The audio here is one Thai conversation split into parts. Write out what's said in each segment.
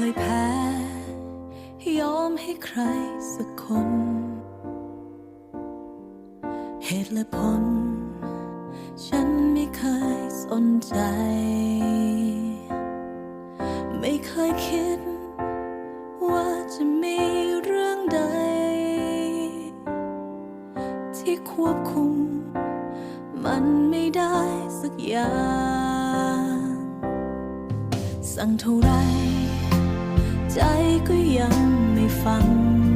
คยแพ้ ยอมให้ใครสักคน เหตุและผล ฉันไม่เคยสนใจ ไม่เคยคิด ว่าจะมีเรื่องใด ที่ควบคุม มันไม่ได้สักอย่าง สั่งเท่าไร 居然未瞓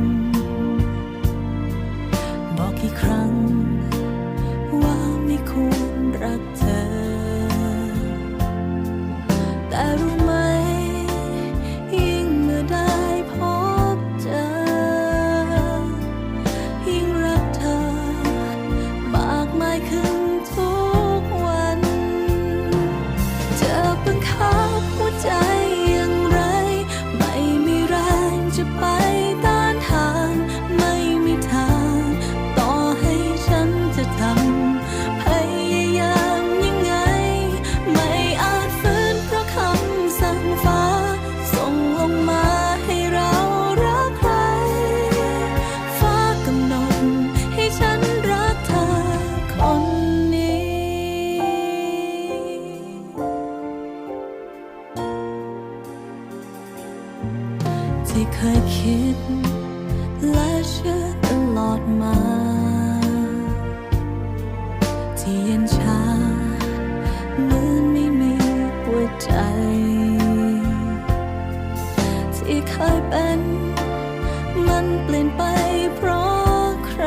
집 밖. ที่เคยคิด และเชื่อตลอดมา ที่เย็นชาเหมือนไม่มีหัวใจ ที่เคยเป็น มันเปลี่ยนไปเพราะใคร